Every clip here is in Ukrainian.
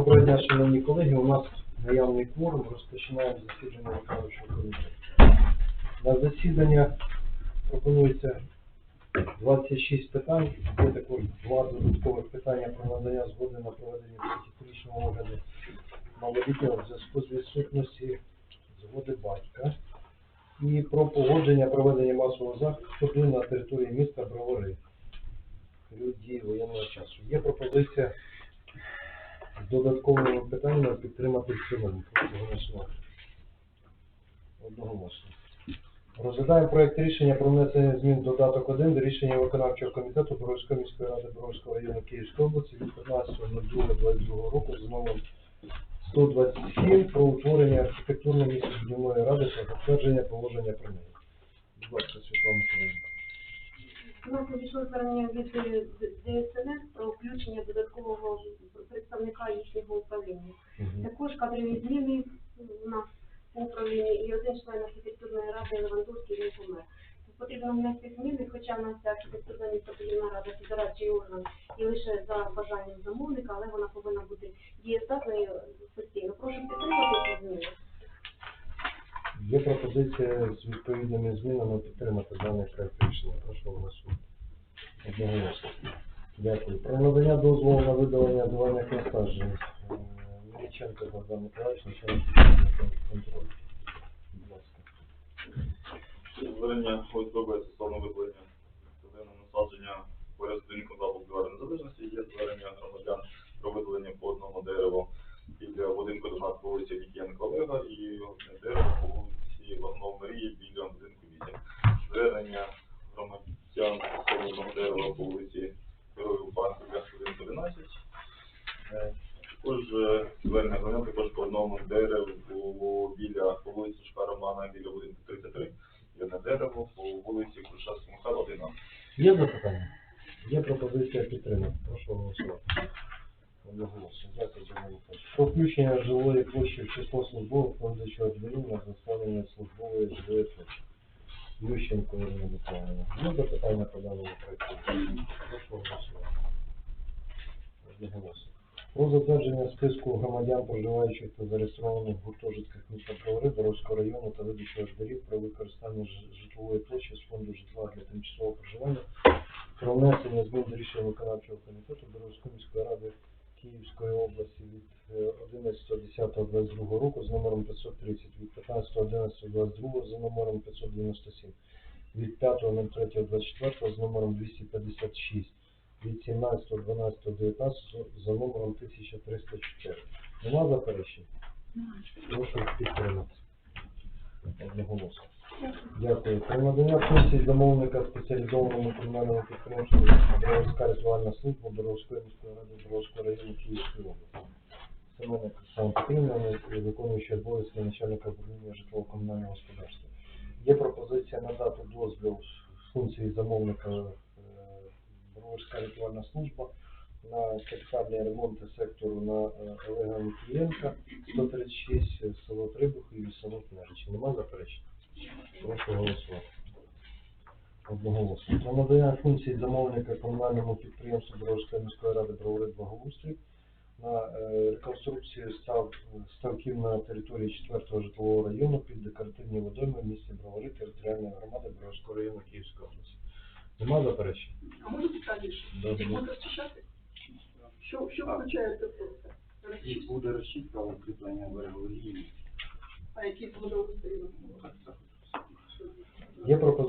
Доброго дня, шановні колеги. У нас наявний кворум. Розпочинаємо засідання виконавчого комітету. На засідання пропонується 26 питань. Є також два додаткових питання про надання згоди на проведення психіатричного огляду малолітнього в зв'язку з відсутності згоди батька. І про погодження проведення масового заходу на території міста Бровари. Період воєнного часу. Є пропозиція додатковими питаннями підтримати в цілому. Прошу. Одноголосно. Розглядаємо проект рішення про внесення змін додаток 1 до рішення виконавчого комітету Боровської міської ради Боровського району Київської області від 15.02.22 року з номером 127 про утворення архітектурно містобудівної ради та затвердження положення про неї. Будь ласка, Світлана Миколаївна. У нас надійшло звернення від е, ДСНС про включення додаткового представника їхнього управління. Також кадрові зміни у нас у управлінні і один член архітектурної ради Левандовський він помер. Потрібно внести зміни, хоча в нас ця архітектурна містобудівна рада федерації орган і лише за бажанням замовника, але вона повинна бути дієздатною постійно. Пропозиція з відповідними змінами підтримати даний проект рішення. Прошу голосувати. Одноголосно. Дякую. Про надання дозволу на видалення давальних насаджень. Міріченко Богдан Миколаївич, начальник контролю. Звернення ОСББ стосовно виплення зеленого насадження поряд з запуск Двора Незалежності є звернення громадян про видалення по одному дереву біля будинку 12 вулиці Вікієнко Олега і одне дерево по вулиці Вагнов Марії біля будинку 8. Звернення громадян одного дерева по вулиці Героїв Парку біля будинку 11. Е, Також е, звернення громадян також по одному дереву біля по вулиці Шка Романа біля будинку 33 і одне дерево по вулиці Крушевського Михайла 11. Є запитання? Є пропозиція підтримати. Прошу голосувати. Одноголосно. Дякую, Михайлович. Про включення жилої площі в число службових повідачого дверей на заставлення службової жилої площі. Ющенко Ірина Миколаївна. Є запитання по даному проекту? Прошу голосувати. Про затвердження списку громадян, проживаючих та зареєстрованих в гуртожитках міста Бровари, Боровського району та видачу ордерів про використання житлової площі з фонду житла для тимчасового проживання про внесення змін до рішення виконавчого комітету Боровської міської ради Київської області від е, 11.10.22 року з номером 530, від 15.11.22 за номером 597, від 5.03.24 з номером 256, від 17.12.19 за номером 1304. Нема заперечень? Прошу підтримати. Одноголосно. Дякую. Про надання функцій замовника спеціалізованому комунальному підприємству Боровська рятувальна служба Боровської міської ради Боровського району Київської області. Семенник Оксана Петрівна, виконуючий обов'язки начальника управління житлово-комунального господарства. Є пропозиція надати дозвіл функції замовника е, Боровська рятувальна служба на капітальні ремонти сектору на е, Олега Микієнка, 136, е, село Трибухи і село Княжичі. Нема заперечень? Прошу голосувати. Одноголосно. Про надання функцій замовника комунальному підприємству Боровської міської ради Бровари Благоустрій на е, реконструкцію став, ставків на території 4-го житлового району під декоративні водойми в місті Бровари територіальної громади Броварського району Київської області. Нема заперечень? А може детальніше? Розчищати? Що, що включає це? І буде розчітка укріплення берегової лінії. А які буде обстріли?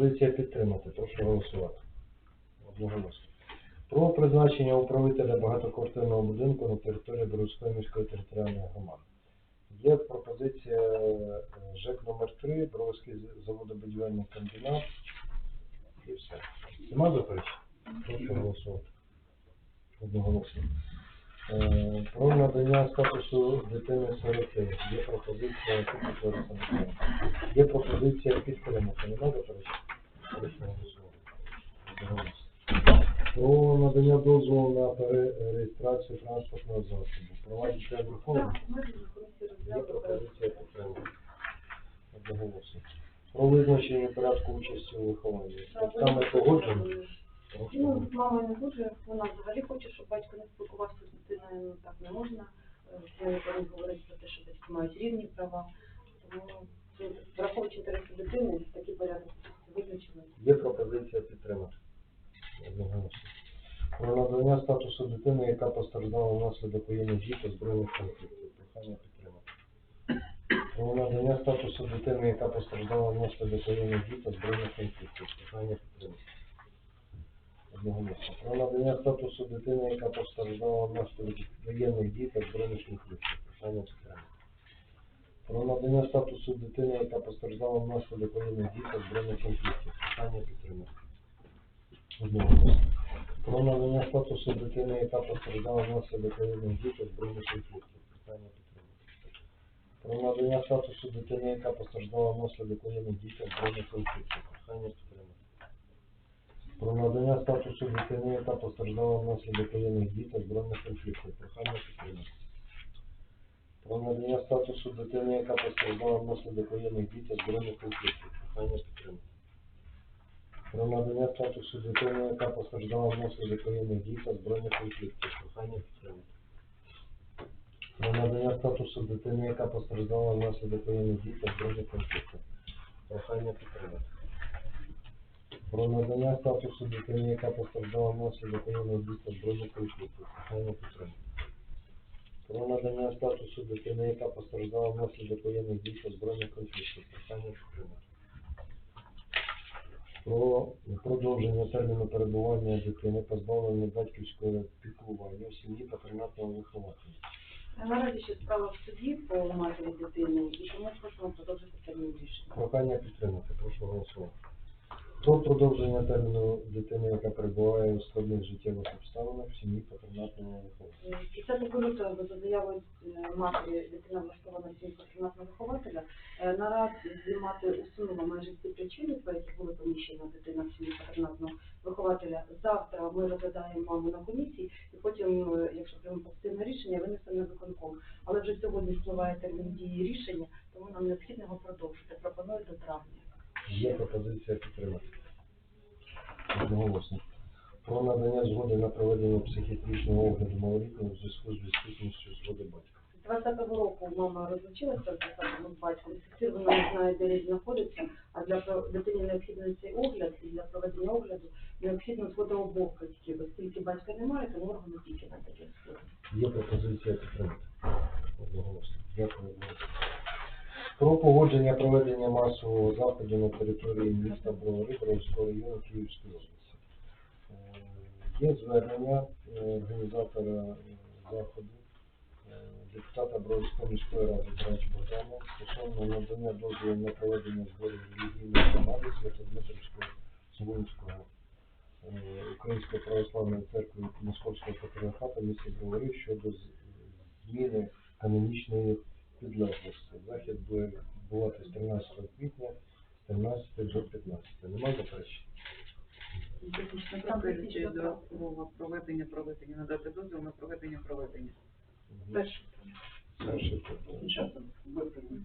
Пропозиція підтримати. Прошу голосувати. Одноголосно. Про призначення управителя багатоквартирного будинку на території Боровської міської територіальної громади. Є пропозиція е, ЖЕК номер 3 Броварський з- заводобудівельний комбінат. І все. Нема заперечень? Прошу голосувати. Одноголосно. Е, Про надання статусу дитини сироти. Є пропозиція Миколаївна. Є пропозиція підтримати. Нема заперечень? Про надання дозволу на перереєстрацію транспортного засобу. Провадиться Верховна. Є пропозиція. Одноголосно. Про визначення порядку участі у вихованні. З батьками погоджено? Ну, мама не дуже, вона взагалі хоче, щоб батько не спілкувався з дитиною, ну так не можна. Сьогодні коли говорить про те, що батьки мають рівні права. Тому враховуючи інтереси дитини, такий порядок виключено. Є пропозиція підтримати. Про надання статусу дитини, яка постраждала внаслідок воєнних дій та збройних конфліктів. Прохання підтримати. Про надання статусу дитини, яка постраждала внаслідок воєнних дій та збройних конфліктів. Прохання підтримати. Одноголосно. Про надання статусу дитини, яка постраждала внаслідок воєнних дій та збройних конфліктів. Прохання підтримати. Про надання статусу дитини, яка постраждала внаслідок воєнних дій та збройних конфліктів. Питання підтримати. Одноголосно. Про надання статусу дитини, яка постраждала внаслідок воєнних дій та збройних конфліктів. Питання підтримати. Про надання статусу дитини, яка постраждала внаслідок воєнних дій та збройних конфліктів. Питання підтримати. Про надання статусу дитини, яка постраждала внаслідок воєнних дій та збройних конфліктів. Прохання підтримати. Про надання статусу дитини, яка постраждала внаслідок воєнних дій та збройних конфліктів. Прохання підтримати. Про надання статусу дитини, яка постраждала внаслідок воєнних дій та збройних конфліктів. Прохання підтримати. Про надання статусу дитини, яка постраждала внаслідок воєнних дій та збройних конфліктів. Прохання підтримати. Про надання статусу дитини, яка постраждала внаслідок воєнних дій та збройних конфліктів. Прохання підтримати. Про надання статусу дитини, яка постраждала внаслідок воєнних дій та збройних конфліктів. Прохання підтримати. Про продовження терміну перебування дитини, позбавлення батьківського піклування в сім'ї та патронатного вихователя. Наразі ще справа в суді по матері дитини, і тому просимо продовжити термін рішення. Прохання підтримати. Прошу голосувати. Про продовження терміну дитини, яка перебуває у складних життєвих обставинах в сім'ї патронатного вихователя. 30 лютого за заявою е, матері дитина влаштована в сім'ї патронатного вихователя. Е, Наразі мати усунула майже всі причини, по яких була поміщена дитина в сім'ї патронатного вихователя. Завтра ми розглядаємо маму на комісії і потім, е, якщо приймемо позитивне рішення, винесемо на виконком. Але вже сьогодні спливає термін дії рішення, тому нам необхідно його продовжити. Пропоную до травня. Є пропозиція підтримати. Одноголосно. Про надання згоди на проведення психіатричного огляду малолітнього в зв'язку з відсутністю згоди батька. З 20-го року мама розлучилася з батьком, з вона не знає, де він знаходиться, а для дитині необхідний цей огляд, і для проведення огляду необхідно згода обох батьків. Оскільки батька немає, тому орган тільки на таке. Є пропозиція підтримати. Одноголосно. Дякую. Про погодження проведення масового заходу на території міста Бровари Бровського району Київської області. Е, Є звернення е, організатора е, заходу, депутата Бровської міської ради Драч Богдана стосовно надання дозволу на проведення зборів релігійної громади Свято-Дмитрівського Цивунського е, Української православної церкви Московського патріархату в місті Бровари щодо зміни канонічної підлеглості. Захід буде відбуватися з 13 квітня з 13 до 15. Немає заперечень? До умова проведення, проведення, надати дозвіл на проведення, проведення. Перше. Перше питання.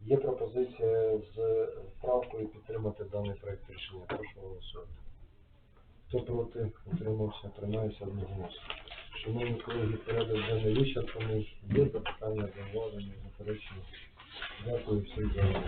Є пропозиція з правкою підтримати даний проект рішення. Прошу голосувати. Хто проти, утримався, тримається одноголосно. Шановні колеги, порядок денний вичерпаний. Є запитання, зауваження, заперечення. Дякую всім за увагу.